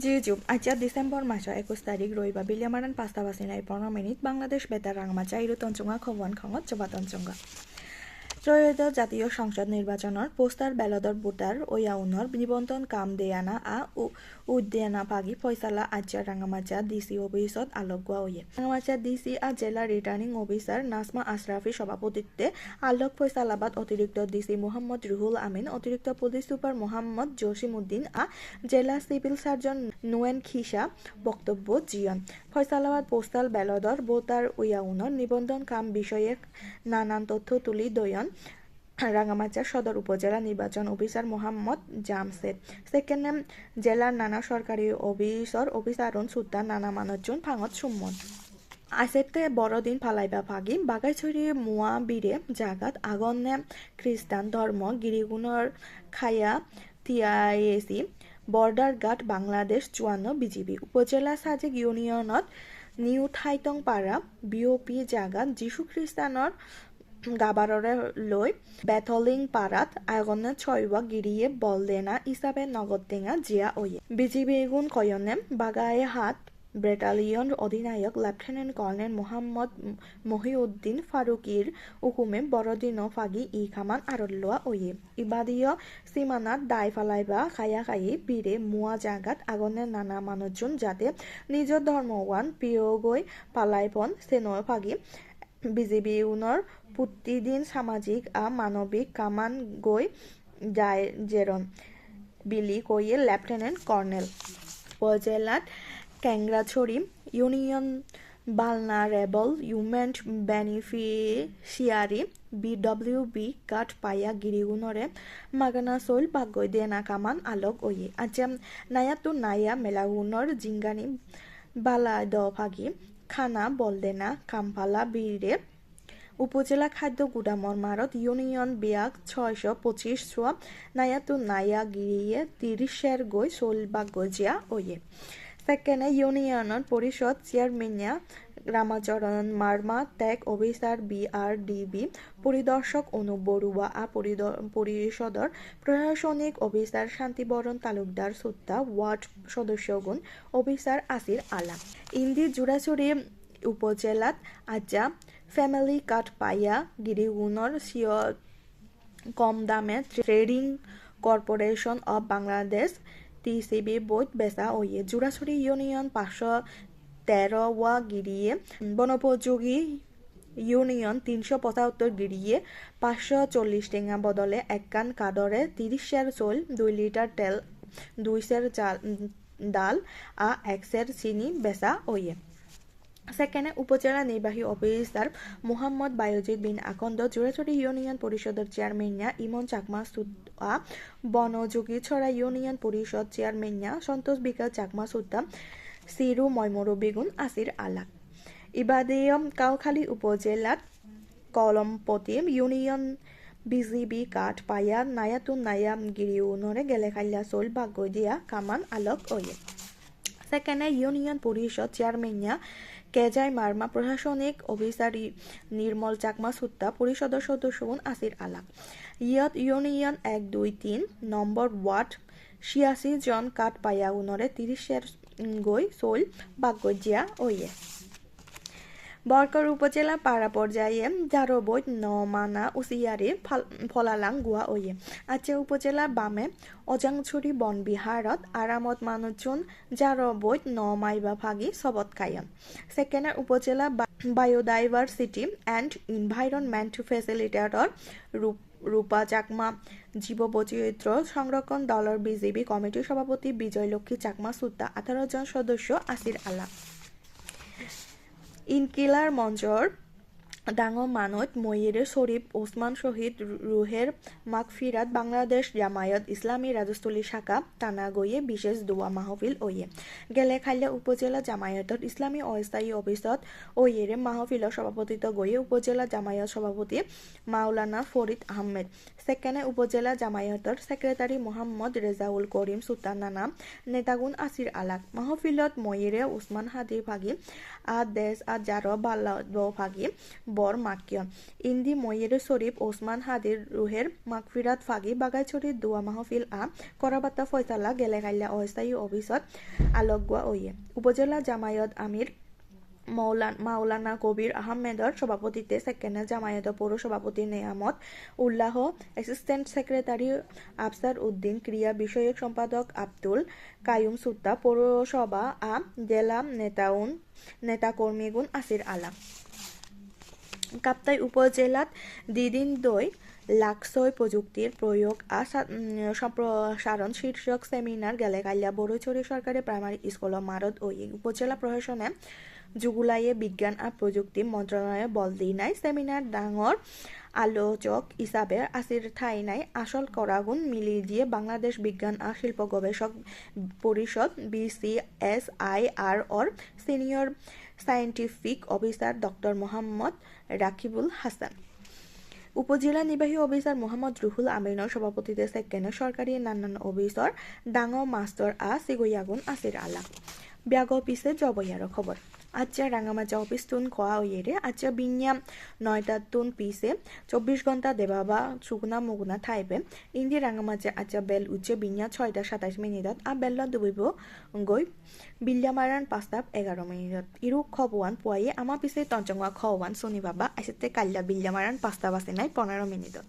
জিজু আজ ডিসেম্বর মাসৰ একৈছ তাৰিখ, ৰবিবাৰ বিলিয়ামারান পাঁচটা বাসিনায় পনেরো মিনিট বাংলাদেশ বেতার রাঙামাচা ইরু তঞ্চুঙ্গা খবন খঙত জবা তঞ্চুঙ্গা ত্ৰয়োদশ জাতীয় সংসদ নিৰ্বাচনৰ পোষ্টাৰ বেলটৰ ভোটাৰ ওয়াউনৰ নিবন্ধন কাম দেয়ানা আ উদ্যানা পাগি ফয়সালা আজ্জা রাঙামাচা ডিসি অফিসত আলোকোয়া ওয়ে রাঙামাচা ডিসি আ জেলা রিটার্নিং অফিসার নাজমা আশরাফি সভাপতিত্বে আলোক ফয়সালাবাদ অতিরিক্ত ডিসি মোহাম্মদ রুহুল আমিন, অতিরিক্ত পুলিশ সুপার মোহাম্মদ জসিম উদ্দিন আ জেলা সিভিল সার্জন নোয়েন খিসা বক্তব্য জিয়ন ফয়সালাবাদ পোস্টাল ব্যালটর ভোটার ওয়াউনৰ নিবন্ধন কাম বিষয়ে নানান তথ্য তুলি দয়ন, রাঙামাচা সদর উপজেলা নির্বাচন অফিসার মোহাম্মদ জামসেদ সেকেন্ড জেলার নানা সরকারি অফিসর অফিসারন সুদ্দা নানা মানুষজন ফাঙত সুম্মন আছেতে বড়দিন ফালাইবা ফাগি বাগাইছড়ি মুয়া বীরে জাগাত আগনে খ্রিস্টান ধর্ম গিরিগুণর খায়া তিয়াইএসি বর্ডার গার্ড বাংলাদেশ চুয়ান্ন বিজিবি। উপজেলা সাজেক ইউনিয়নত নিউ ঠাইটং পাৰা বিয়পি জাগাত যীশু খ্ৰীষ্টানৰ গাবাৰৰে লৈ বেথলিং পাৰাত আগনে ছয়বা গিৰিয়ে বলদেনা হিচাপে নগদ টেঙা জিয়া ওয়ে বিজিবি গুণ কয়নে বাগায়ে হাত ব্যাটালিয়ন অধিনায়ক লেফটেন্যান্ট কর্নেল মোহাম্মদ মহিউদ্দিন ফারুকির হুকুমে বড়দিন ফাগি ই খামান আরল্লোয়া ওয়ে। ইবাদীয় সীমানাত দায় ফালাইবা খায়া খাই বীরে মুয়া জাগাত আগনে নানা মানুষজন যাতে নিজ ধর্মওয়ান প্রিয়গৈ পালাইপন সেনয় ফাগি। বিজেপি উনৰ প্ৰতিদিন সামাজিক আ মানবিক কামান গৈ যায় জেৰন বিলি কৈয়ে lieutenant colonel উপজেলাত Kengrachari union vulnerable human beneficiary, BWB কাঠ পায়া গিরিগুনরে মাগানা সোল বাগৈ দেনা কামান আলোক ওয়ে। আচ্ছা নায়া তো নায়া মেলাগুনর জিঙ্গানি বালা দ খানা, বলদেনা, কামপালা, বীরে, উপজেলা খাদ্য গুদামর মারত, ইউনিয়ন বিয়াক ছয়শো পঁচিশ ছোয়া নায়াতু নায়া গিরিয়ে তিরিশের গৈ চল বা গজিয়া ওয়ে। সেকেন্ডে ইউনিয়ন পরিষদ চেয়ারম্যানিয়া রামাচরণ মার্মা, ত্যাগ অফিসার বিআরডিবি পরিদর্শক অনুপ বড়ুয়া আ পরিষদর প্রশাসনিক অফিসার শান্তিবরণ তালুকদার সুত্তা, ওয়ার্ড সদস্যগুণ, অফিসার আসির আলা। ইন্দি জুড়াচুরি উপজেলাত আজা ফ্যামিলি কার্ড পাইয়া গিরিগুণর সিয় কম দামে trading corporation of Bangladesh TCB বৈত বেচা ওয়ে জুরাছড়ি ইউনিয়ন পাঁচশো তেরো ওয়া গিরিয়ে, বনোপযোগী ইউনিয়ন তিনশো পঁচাত্তর গিরিয়ে, পাঁচশো চল্লিশ টেঙা বদলে এক কান কাদরে তিরিশ তিরিশের চোল, দুই লিটার তেল, দুই সের চাল ডাল, আ এক সের চিনি, বেচা ওয়ে সেকেন্ডে উপজেলা নির্বাহী অফিসার মোহাম্মদ বায়ুজিৎ বিন আকন্দ জোড়াচড়ি ইউনিয়ন পরিষদের চেয়ারম্যানিয়া ইমন চাকমা, সুদা বনযোগী ছড়া ইউনিয়ন পরিষদ চেয়ারম্যানিয়া সন্তোষ বিকাশ চাকমা সুদ্দা সিরু ময়মরু বেগুন, আসির আলাক। ইবাদিয়ম কাউখালী উপজেলাত কলমপতি ইউনিয়ন বিজিবি কাঠ পায়া নায়াতুন নায়াম গিরিউনরে গেলে খাইলা চল ভাগ্য দিয়া কামান আলোক ওয়ে সেকেন্ডে ইউনিয়ন পরিষদ চেয়ারম্যানিয়া কেজাই মার্মা প্রশাসনিক অফিসার নির্মল চাকমা সুত্তা সদস্য সদস্যগুণ আসির আলা ইয়ত ইউনিয়ন এক, দুই, তিন, নম্বর ওয়ার্ড ছিয়াশি জন কাঠ পাইয়া উনরে তিরিশের গই সোল বাগজিয়া ওয়ে বরকর উপজেলা পাড়া পর্যায়ে জারবৈত নমানা উসিয়ারি ফলালাং গুয়া ওয়ে। আচে উপজেলা বামে অজাংছড়ি বন বিহারত আরামত মানুষজন জারবৈত নমাইবা ভাগি সবত কায়ন সেকেন্ডার উপজেলা বায়োডাইভার্সিটি অ্যান্ড ইনভাইরনমেন্ট ফেসিলিটেটর রূপ, রূপা চাকমা জীববৈচিত্র্য সংরক্ষণ দলের বিজেপি কমিটির সভাপতি বিজয় লক্ষ্মী চাকমা সুদ্দা আঠারো জন সদস্য আসির আলা। ইনকিলার মঞ্চর ডাঙৰ মানত ময়িৰে শরীফ ওসমান শহীদ রুহের মাগফিরাত বাংলাদেশ জামায়াত ইসলামী রাজস্থলী শাখা টানাগয়ে বিশেষ দোয়া মাহফিল ওয়ে গেলে খাইলে উপজেলা জামায়াতত ইসলামী অস্থায়ী অফিসত ওয়েরে মাহফিলৰ সভাপতিত্ব গয়ে উপজেলা জামায়াত সভাপতি মাওলানা ফরিদ আহমেদ। সেকেন্ডে উপজেলা জামায়াতর সেক্রেটারি মোহাম্মদ রেজাউল করিম সুলতানা নেতাগুন আসির আলাক। মাহফিলত ময়িরে উসমান হাদি ভাগি আ দেশ আ জার বাল্লা ভাগি বর মাকিয়ন ইন্দি ময়ের শরীফ ওসমান হাদির রুহের মাগফিরাত ফাগি বাগাইছড়ির দোয়া মাহফিল আ করাবাত্তা ফয়সালা গেলেগাইলা অস্থায়ী অফিসত আলোকগুয়া ওয়ে উপজেলা জামায়াত আমির মৌলান মাওলানা কবির আহমেদর সভাপতিত্বে সেকেন্ড জামায়াত পৌর সভাপতি নেয়ামত উল্লাহ অ্যাসিস্ট্যান্ট সেক্রেটারি আফসার উদ্দিন ক্রিয়া বিষয়ক সম্পাদক আব্দুল কায়ুম সুত্তা পৌরসভা আ জেলা নেতাউন নেতাকর্মীগুণ আসির আলাম কাপ্তাই উপজেলাত দিদিন দই লাকসই প্রযুক্তির প্রয়োগ আর সম্প্রসারণ শীর্ষক সেমিনার গেলে। কালিয়া বড়ইছড়ি সরকারি প্রাইমারি স্কুল মারত ও উপজেলা প্রশাসনে জুগুলাইয়ে বিজ্ঞান আর প্রযুক্তি মন্ত্রণালয়ে বল দি নাই। সেমিনার ডাঙর আলোচক হিসাবে আসির ঠাই নাই। আসল করাগুন মিলি দিয়ে বাংলাদেশ বিজ্ঞান আর শিল্প গবেষক পরিষদ বিসিএসআই আর ওর senior scientific officer doctor Mohammad Rakibul Hasan. উপজেলা নির্বাহী অফিসার মোহাম্মদ রুহুল আমিনৰ সভাপতিত্বে সেকেন্ড সরকারি নানান অফিচৰ ডাঙৰ মাস্টার আ সিগইয়াগুন আসির আলা। ব্যাগ অফিসে জবইয়ার খবর আচ্ছা রাঙামাচা অফিস তুন খোয়া ওয়েরে আচ্ছা বিনিয়াম নয়টা তুন পিসে চব্বিশ ঘণ্টা দেবাবা সুগুনা মুগুনা থাইবে। ইন্দি রাঙামাচা আচ্ছা বেল উচ্চে বিনিয়া ছয়টা সাতাইশ মিনিটত। আর বেল্লত দুবিব গৈ বিল্যামারান পাঁচটা এগারো মিনিটত। ইরু খবওয়ান পুয়াই আমার পিছে তঞ্চঙ্গা খওয়ান শনি বাবা আসতে কাল্লা বিল্যামারান পাঁচটা বাসে নাই পনেরো মিনিটত।